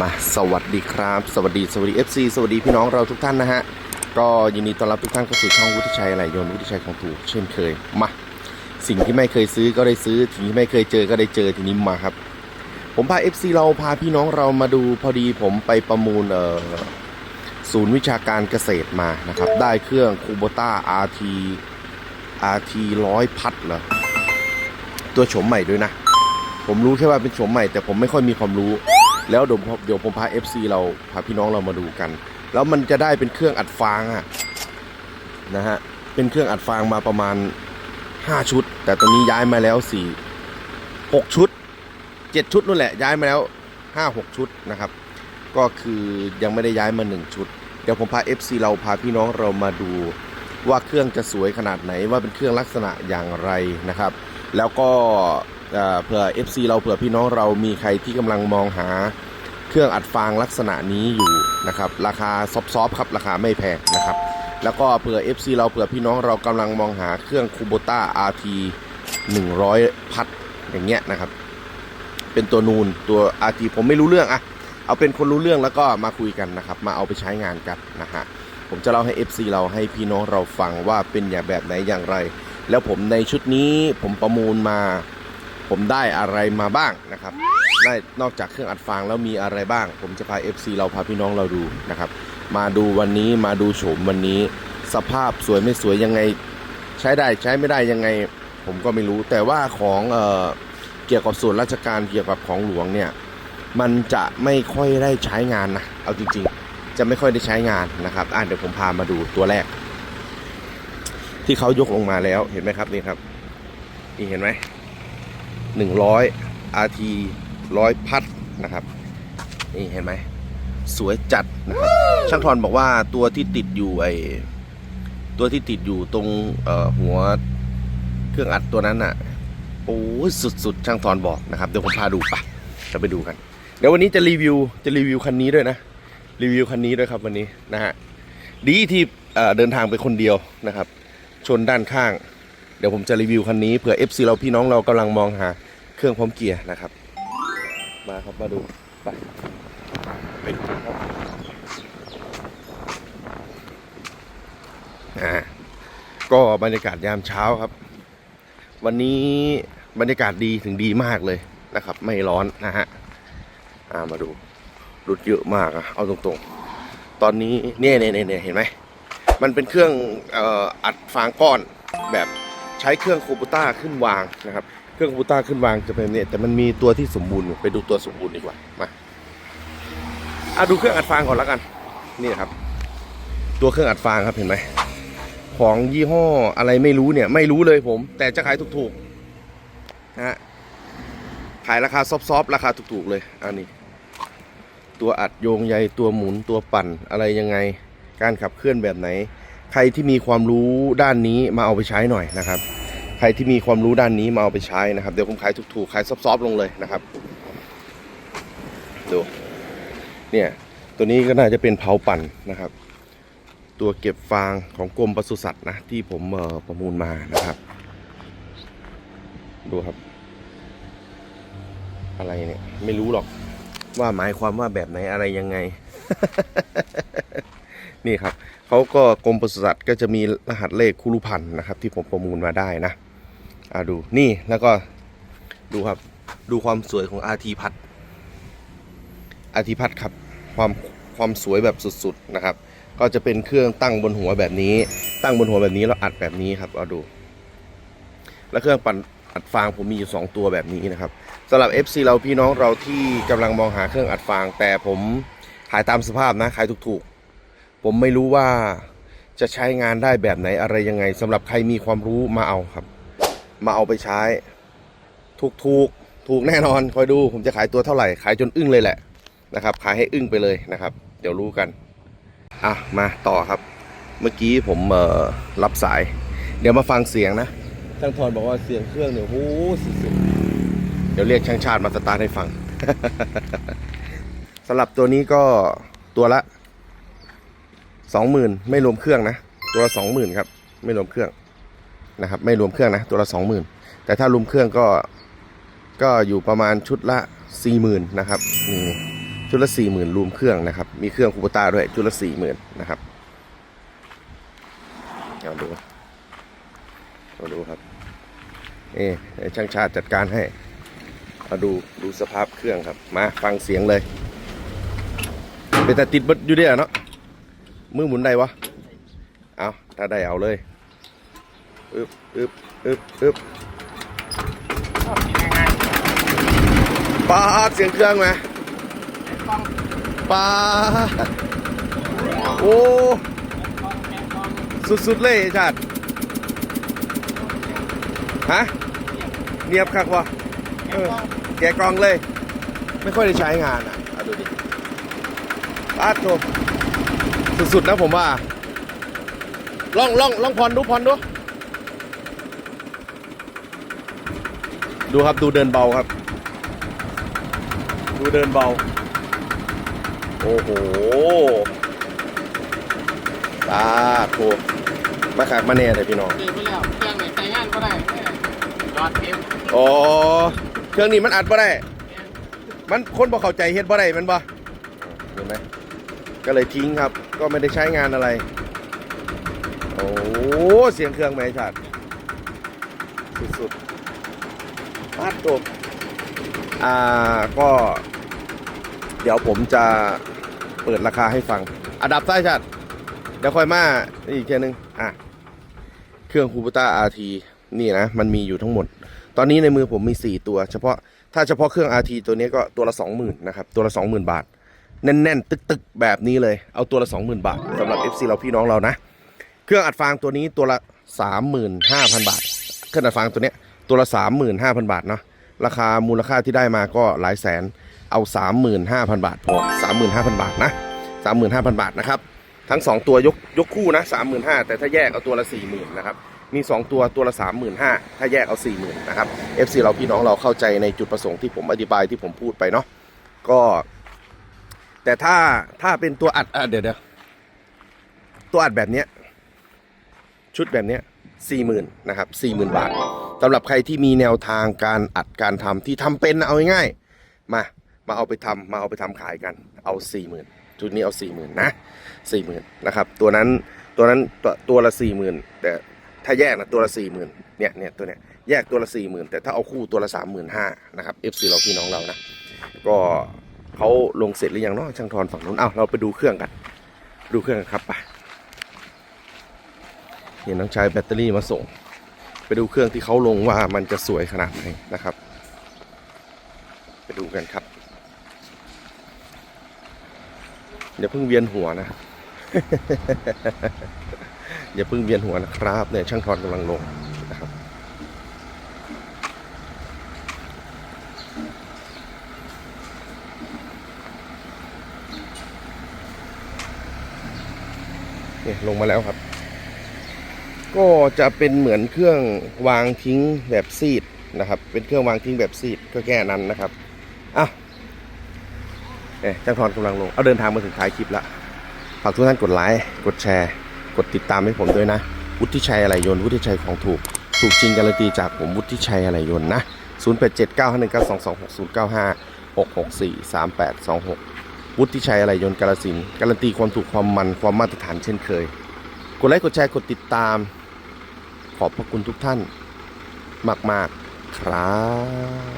มาสวัสดีครับ สวัสดีสวัสดี FC สวัสดีพี่น้องเราทุกท่านนะฮะก็ยินดีต้อนรับทุกท่านเข้าสู่ช่องวุฒิชัยไหลยนต์วุฒิชัยของถูกเช่นเคยมาสิ่งที่ไม่เคยซื้อก็ได้ซื้อสิ่งที่ไม่เคยเจอก็ได้เจอทีนี้มาครับ ผมพา FC เราพาพี่น้องเรามาดูพอดีผมไปประมูลเอ่อศูนย์วิชาการเกษตรมานะครับ ได้เครื่องคูโบต้า RT RT ร้อยพัดเหรอตัวโฉมใหม่ด้วยนะ ผมรู้แค่ว่าเป็นโฉมใหม่แต่ผมไม่ค่อยมีความรู้ แล้วเดี๋ยวผมเดี๋ยวผมพา FC เราพาพี่น้องเรามาดูกัน แล้วมันจะได้เป็นเครื่องอัดฟางอะนะฮะเป็นเครื่องอัดฟางมาประมาณ 5 ชุด แต่ตอนนี้ย้ายมาแล้ว 4 6 ชุด 7 ชุดนู่นแหละย้ายมาแล้ว 5 6 ชุดนะครับ ก็คือยังไม่ได้ย้ายมา 1 ชุด เดี๋ยวผมพา FC เราพาพี่น้องเรามาดูว่าเครื่องจะสวยขนาดไหนว่าเป็นเครื่องลักษณะอย่างไรนะครับ แล้วก็ เผื่อ FC เราเผื่อพี่น้องเรามีใครที่กำลังมองหาเครื่องอัดฟางลักษณะนี้อยู่นะครับราคาซอฟๆครับราคาไม่แพงนะครับ แล้วก็เผื่อ FC เราเผื่อพี่น้องเรากำลังมองหาเครื่องคูโบต้า RT 100 พัดอย่างเงี้ยนะครับ เป็นตัวนูนตัว RT ผมไม่รู้เรื่องอะเอาเป็นคนรู้เรื่องแล้วก็มาคุยกันนะครับ มาเอาไปใช้งานกันนะฮะผมจะเล่าให้ FC เราให้พี่น้องเราฟังว่าเป็นอย่างแบบไหนอย่างไร แล้วผมในชุดนี้ผมประมูลมา ผมได้อะไรมาบ้างนะครับ ได้นอกจากเครื่องอัดฟางแล้วมีอะไรบ้าง ผมจะพา FC เราพาพี่น้องเราดูนะครับ มาดูวันนี้มาดูโฉมวันนี้ สภาพสวยไม่สวยยังไง ใช้ได้ใช้ไม่ได้ยังไง ผมก็ไม่รู้ แต่ว่าของเออเกี่ยวกับส่วนราชการเกี่ยวกับของหลวงเนี่ยมันจะไม่ค่อยได้ใช้งานนะเอาจริงๆ จะไม่ค่อยได้ใช้งานนะครับอะเดี๋ยวผมพามาดูตัวแรก ที่เขายกลงมาแล้วเห็นไหมครับนี่ครับนี่เห็นไหม 100 RT ร้อยพัดนะครับ นี่เห็นไหม สวยจัดนะครับ ช่างทอนบอกว่าตัวที่ติดอยู่ไอตัวที่ติดอยู่ตรงหัวเครื่องอัดตัวนั้นอะโอ้สุดๆ ช่างทอนบอกนะครับเดี๋ยวผมพาดูไปจะไปดูกัน เดี๋ยววันนี้จะรีวิวจะรีวิวคันนี้ด้วยนะ รีวิวคันนี้ด้วยครับวันนี้นะฮะดีที่เอ่อเดินทางไปคนเดียวนะครับ ชนด้านข้าง เดี๋ยวผมจะรีวิวคันนี้เผื่อ FC เราพี่น้องเรากำลังมองหา เครื่องพร้อมเกียร์นะครับ มาครับมาดูไปไปดูครับอ่าก็บรรยากาศยามเช้าครับ วันนี้บรรยากาศดีถึงดีมากเลยนะครับ ไม่ร้อนนะฮะอ่ามาดูรถเยอะมากอะเอาตรงๆ ตอนนี้เนี่ยเนี่ยเนี่ยเห็นไหมมันเป็นเครื่องอ,อ,อัดฟางก้อนแบบใช้เครื่องคูบูต้าขึ้นวางนะครับ เครื่องคูบูต้าขึ้นวางจะเป็นเนี่ยแต่มันมีตัวที่สมบูรณ์ไปดูตัวสมบูรณ์ดีกว่ามาอะดูเครื่องอัดฟางก่อนแล้วกัน นี่ครับ ตัวเครื่องอัดฟางครับเห็นไหมของยี่ห้ออะไรไม่รู้เนี่ย ไม่รู้เลยผม แต่จะขายถูกๆนะฮะขายราคาซอฟๆราคาถูกๆเลยอันนี้ ตัวอัดโยงใยตัวหมุนตัวปั่นอะไรยังไง การขับเคลื่อนแบบไหน ใครที่มีความรู้ด้านนี้มาเอาไปใช้หน่อยนะครับ ใครที่มีความรู้ด้านนี้มาเอาไปใช้นะครับ เดี๋ยวผมขายถูกๆขายซอฟๆลงเลยนะครับ ดู เนี่ย ตัวนี้ก็น่าจะเป็นเผาปั่นนะครับ ตัวเก็บฟางของกรมปศุสัตว์นะ ที่ผมประมูลมานะครับ ดูครับ อะไรเนี่ย ไม่รู้หรอกว่าหมายความว่าแบบไหนอะไรยังไง นี่ครับเขาก็กรมปศุสัตว์ก็จะมีรหัสเลขคุรุพันธ์นะครับ ที่ผมประมูลมาได้นะ อ่าดูนี่แล้วก็ดูครับ ดูความสวยของอาทีพัดอาทีพัดครับ ความความสวยแบบสุดๆนะครับ ก็จะเป็นเครื่องตั้งบนหัวแบบนี้ ตั้งบนหัวแบบนี้แล้วอัดแบบนี้ครับเอาดู แล้วเครื่องปั่นอัดฟางผมมีอยู่สองตัวแบบนี้นะครับสำหรับ FC เราพี่น้องเราที่กำลังมองหาเครื่องอัดฟาง แต่ผมขายตามสภาพนะขายถูกๆ ผมไม่รู้ว่าจะใช้งานได้แบบไหนอะไรยังไงสำหรับใครมีความรู้มาเอาครับ มาเอาไปใช้ ถูกถูกถูกแน่นอนคอยดูผมจะขายตัวเท่าไหร่ขายจนอึ้งเลยแหละนะครับ ขายให้อึ้งไปเลยนะครับ เดี๋ยวรู้กันอะมาต่อครับ เมื่อกี้ผมเอ่อรับสาย เดี๋ยวมาฟังเสียงนะช่างทอนบอกว่าเสียงเครื่องเนี่ยโอ้โหสุดๆเดี๋ยวเรียกช่างชาติมาสตาร์ทให้ฟัง สำหรับตัวนี้ก็ตัวละสองหมื่นไม่รวมเครื่องนะ ตัวละสองหมื่นครับ ไม่รวมเครื่อง นะครับไม่รวมเครื่องนะตัวละสองหมื่นแต่ถ้ารวมเครื่องก็ก็อยู่ประมาณชุดละสี่หมื่นนะครับนี่ชุดละสี่หมื่นรวมเครื่องนะครับ มีเครื่องคูปตาด้วยชุดละสี่หมื่นนะครับเอาดูเอาดูครับเอ๊ช่างชาติจัดการให้เอาดูดูสภาพเครื่องครับ มาฟังเสียงเลยเป็นแต่ติดบดอยู่เดียเนาะมือหมุนได้วะเอาถ้าได้เอาเลย อึบอึบอึบอึบชอบกินง่ายปาดเสียงเครื่องไหมๆกล้องปาดโอ้กล้องแกะกล้องสุดๆเลยไอ้ชาติฮะเนียบคักวะแกะกล้องแกะกล่องเลย ไม่ค่อยได้ใช้งานอะเอาดูดิปาดโถสุดๆนะผมว่าลองลองลองผ่อนดูผ่อนดู ดูครับดูเดินเบาครับ ดูเดินเบา โอ้โหตาโถมาขากมาแน่เลยพี่น้องดีไปแล้วเครื่องไหนใช้งานก็ได้แค่ยอดเต็มอ๋อเครื่องนี้มันอัดบ่ได้ มันคนบ่เข้าใจเฮ็ดบ่ได้แมันบ่เห็นไหมก็เลยทิ้งครับ ก็ไม่ได้ใช้งานอะไร โอ้เสียงเครื่องไหมชัดสุดๆ ปัดตกอ่าก็ เดี๋ยวผมจะเปิดราคาให้ฟังอัดับใต้ชัด เดี๋ยวค่อยมาอีกเทีนึงอะเครื่องคูปต้า RT นี่นะ มันมีอยู่ทั้งหมด ตอนนี้ในมือผมมี 4 ตัว เฉพาะถ้าเฉพาะเครื่อง RT ตัวนี้ก็ตัวละ 20,000นะครับ ตัวละ 20,000 บาท แน่น ๆ ตึก ๆ แบบนี้เลย เอาตัวละ 20,000 บาทสำหรับ FC เราพี่น้องเรานะ เครื่องอัดฟางตัวนี้ตัวละ 35,000 บาท เครื่องอัดฟางตัวเนี้ย ตัวละ 35,000 บาทเนาะราคามูลค่าที่ได้มาก็หลายแสนเอา 35,000 บาทพอ 35,000 บาทนะ 35,000 บาทนะครับ ทั้ง 2 ตัวยกยกคู่นะ 35,000 แต่ถ้าแยกเอาตัวละ 40,000 นะครับ มี 2 ตัวตัวละ 35,000 ถ้าแยกเอา 40,000 นะครับ FC เราพี่น้องเราเข้าใจในจุดประสงค์ที่ผมอธิบายที่ผมพูดไปเนาะก็ แต่ถ้าถ้าเป็นตัวอัดอะเดี๋ยวเดี๋ยวตัวอัดแบบเนี้ยชุดแบบเนี้ย สี่หมื่นนะครับสี่หมื่นบาทสำหรับใครที่มีแนวทางการอัดการทำที่ทำเป็นเอาง่ายๆมามาเอาไปทำมาเอาไปทำขายกันเอาสี่หมื่นชุดนี้เอาสี่หมื่นนะสี่หมื่นนะครับตัวนั้นตัวนั้นตัวตัวละสี่หมื่นแต่ถ้าแยกนะตัวละสี่หมื่นเนี่ยเนี่ยตัวเนี้ยแยกตัวละสี่หมื่นแต่ถ้าเอาคู่ตัวละสามหมื่นห้านะครับ FC เราพี่น้องเรานะก็เขาลงเสร็จหรือยังเนาะช่างทอนฝั่งนู้นอ้าวเราไปดูเครื่องกัน ดูเครื่องกันครับไป ห็นน้องชายแบตเตอรี่มาส่ง ไปดูเครื่องที่เขาลงว่ามันจะสวยขนาดไหนนะครับ ไปดูกันครับอย่าเพิ่งเวียนหัวนะ อย่าเพิ่งเวียนหัวนะครับเนี่ยช่างทอนกำลังลงนะครับเนี่ยลงมาแล้วครับ ก็จะเป็นเหมือนเครื่องวางทิ้งแบบซีดนะครับ เป็นเครื่องวางทิ้งแบบซีดก็แค่นั้นนะครับอะเนี่ยจ้างทอนกำลังลง เอาเดินทางมาถึงท้ายคลิปละฝากทุกท่านกดไลค์ กดแชร์ กดติดตามให้ผมด้วยนะ วุฒิชัยอะไรยนวุฒิชัยของถูก ถูกจริงการันตีจากผมวุฒิชัยอะไรยนต์นะ0 8 7 9 5 1 9 2 2 6 0 9 5 6 6 4 3 8 2 6 วุฒิชัยอะไรยนกาลสินการันตีความถูกความมันความมาตรฐานเช่นเคย กดไลค์กดแชร์กดติดตาม ขอบพระคุณทุกท่าน มาก ๆ ครับ